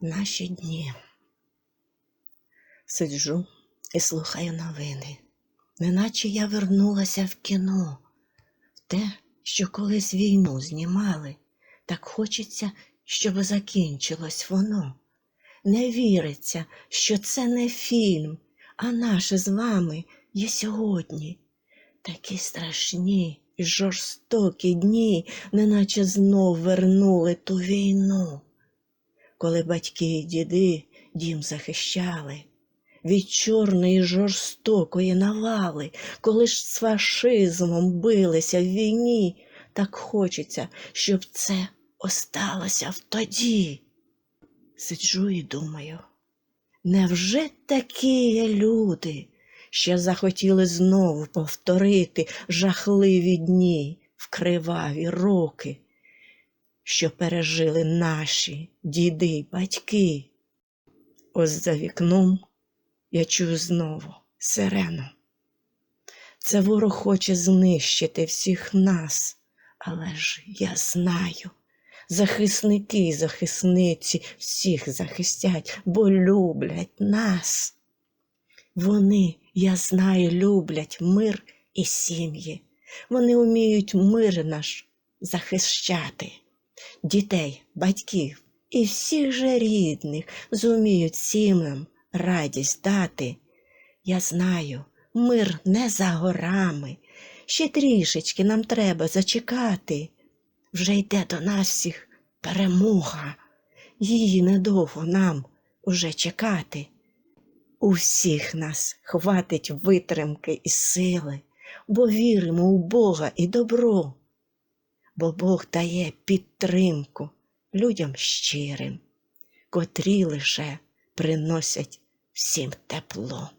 наші дні. Сиджу і слухаю новини, неначе я вернулася в кіно, в те, що колись війну знімали, так хочеться, щоб закінчилось воно. Не віриться, що це не фільм, а наше з вами є сьогодні. Такі страшні і жорстокі дні, неначе знов вернули ту війну, коли батьки і діди дім захищали від чорної жорстокої навали, коли ж з фашизмом билися в війні, так хочеться, щоб це осталося в тоді. Сиджу і думаю, невже такі є люди, що захотіли знову повторити жахливі дні в криваві роки, що пережили наші діди батьки? Ось за вікном я чую знову сирену. Це ворог хоче знищити всіх нас, але ж я знаю, захисники і захисниці всіх захистять, бо люблять нас. Вони, я знаю, люблять мир і сім'ї. Вони вміють мир наш захищати, дітей, батьків і всіх же рідних зуміють всім нам радість дати. Я знаю, мир не за горами. Ще трішечки нам треба зачекати. Вже йде до нас всіх перемога. Її недовго нам уже чекати. У всіх нас хватить витримки і сили, бо віримо у Бога і добро, бо Бог дає підтримку людям щирим, котрі лише приносять всім тепло.